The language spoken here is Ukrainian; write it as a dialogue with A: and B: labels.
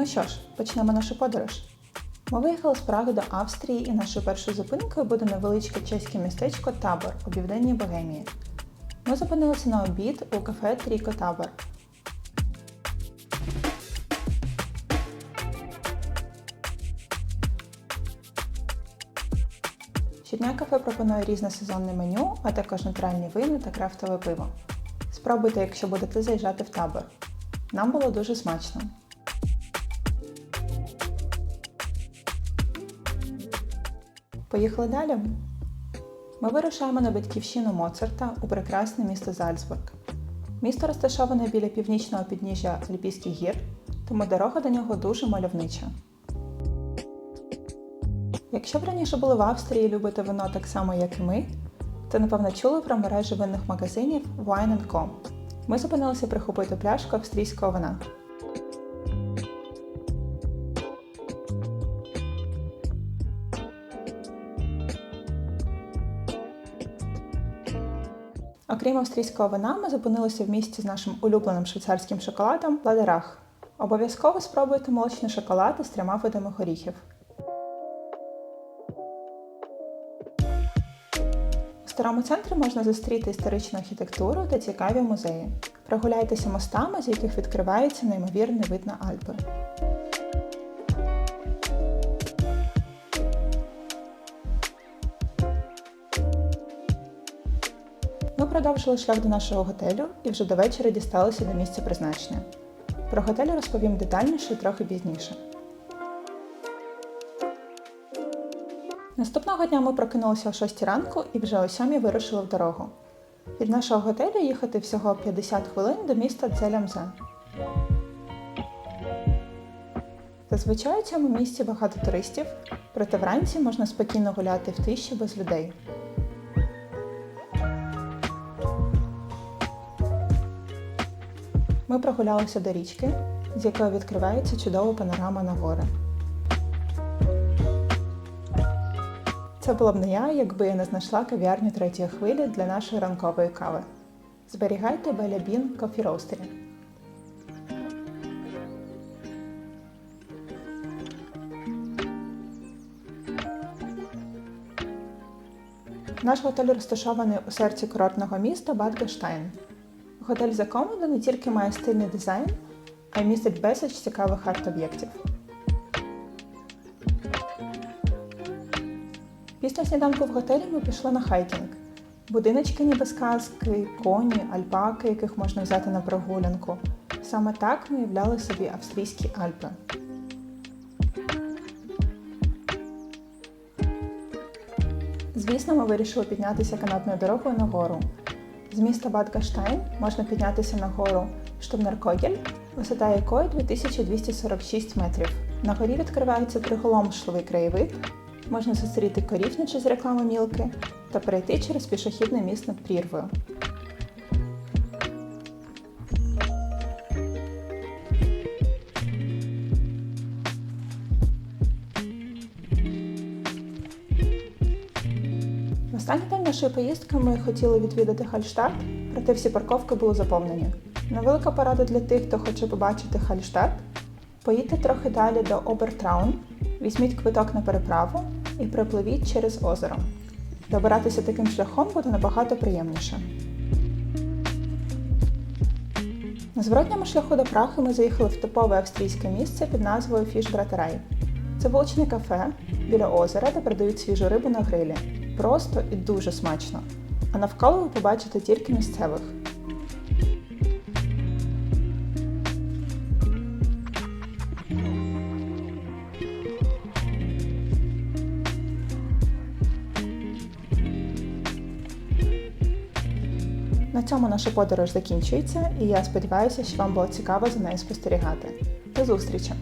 A: Ну що ж, почнемо нашу подорож. Ми виїхали з Праги до Австрії, і нашою першою зупинкою буде невеличке чеське містечко Табор у південній Богемії. Ми зупинилися на обід у кафе Тріко Табор. Щодня кафе пропонує різне сезонне меню, а також натуральні вина та крафтове пиво. Спробуйте, якщо будете заїжджати в табор. Нам було дуже смачно. Поїхали далі. Ми вирушаємо на батьківщину Моцарта у прекрасне місто Зальцбург. Місто розташоване біля північного підніжжя Альпійських гір, тому дорога до нього дуже мальовнича. Якщо б раніше були в Австрії і любите вино так само, як і ми, то напевно чули про мережу винних магазинів Wine Co. Ми зупинилися прихопити пляшку австрійського вина. Окрім австрійського вина, ми зупинилися в місті з нашим улюбленим швейцарським шоколадом Ладерах. Обов'язково спробуйте молочний шоколад із трьома видами горіхів. У старому центрі можна зустріти історичну архітектуру та цікаві музеї. Прогуляйтеся мостами, з яких відкривається неймовірний вид на Альпи. Продовжили шлях до нашого готелю і вже до вечора дісталися до місця призначення. Про готель розповім детальніше трохи пізніше. Наступного дня ми прокинулися о 6 ранку і вже о 7 вирушили в дорогу. Від нашого готелю їхати всього 50 хвилин до міста Целямзе. Зазвичай у цьому місці багато туристів, проте вранці можна спокійно гуляти в тиші без людей. Ми прогулялися до річки, з якої відкривається чудова панорама на гори. Це була б не я, якби я не знайшла кав'ярню третьої хвилі для нашої ранкової кави. Зберігайте Беля Бін Coffee Roastery. Наш готель розташований у серці курортного міста Бад Гаштайн. Готель Закомода не тільки має стильний дизайн, а й містить безліч цікавих арт-об'єктів. Після сніданку в готелі ми пішли на хайкінг. Будиночки ніби сказки, коні, альпаки, яких можна взяти на прогулянку. Саме так ми уявляли собі австрійські Альпи. Звісно, ми вирішили піднятися канатною дорогою на гору. З міста Бадгаштайн можна піднятися на гору Штубнеркогель, висота якої 2246 метрів. На горі відкривається приголомшливий краєвид, можна зустріти корівничі з реклами мілки та перейти через пішохідний міст над прірвою. Останній день нашої поїздки ми хотіли відвідати Хальштадт, проте всі парковки були заповнені. Невелика порада для тих, хто хоче побачити Хальштадт. Поїдьте трохи далі до Обертраун, візьміть квиток на переправу і припливіть через озеро. Добиратися таким шляхом буде набагато приємніше. На зворотньому шляху до Прахи ми заїхали в типове австрійське місце під назвою Фішбратерай. Це вуличне кафе біля озера, де продають свіжу рибу на грилі. Просто і дуже смачно. А навколо ви побачите тільки місцевих. На цьому наша подорож закінчується, і я сподіваюся, що вам було цікаво за нею спостерігати. До зустрічі!